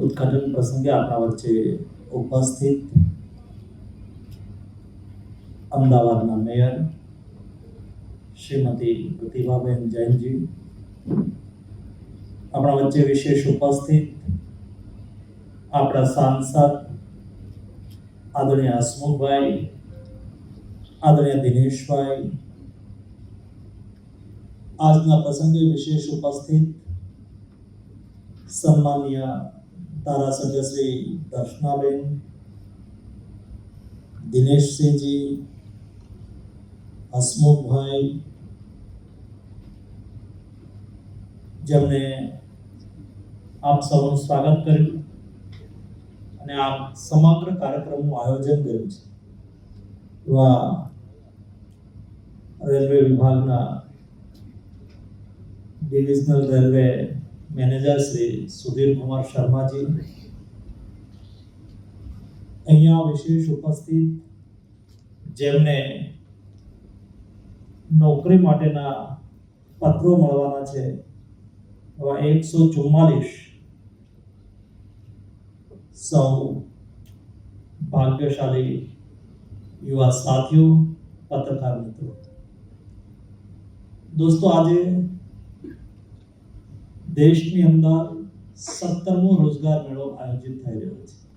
ઉદ્ઘાટન પ્રસંગે આપણા વચ્ચે ઉપસ્થિત અમદાવાદના મેયર શ્રીમતી પ્રતિભાબેન જૈનજી, આપણા વચ્ચે વિશેષ ઉપસ્થિત આપણા સાંસદ આદરણીય હસમુખભાઈ, આદરણીય દિનેશભાઈ, આજના પ્રસંગે વિશેષ ઉપસ્થિત સન્માનીય ધારાસભ્ય શ્રી દર્શનાબેન, દિનેશસિંહજી, હસમુખભાઈ, જેમને આપ સૌનું સ્વાગત કર્યું અને આ સમગ્ર કાર્યક્રમનું આયોજન કર્યું છે. એવા રેલવે વિભાગના divisional railway manager Shri Sudhir Kumar Sharmaji. અહીંયા વિશેષ ઉપસ્થિત જેમને નોકરી માટેના પત્રો મળવાના છે. એવા એકસો ચુમ્માલીસ સૌ ભાગ્યશાળી યુવા સાથીઓ, પત્રકાર મિત્રો. દોસ્તો, આજે દેશની અંદર સત્તરમો રોજગાર મેળો આયોજિત થઈ રહ્યો છે.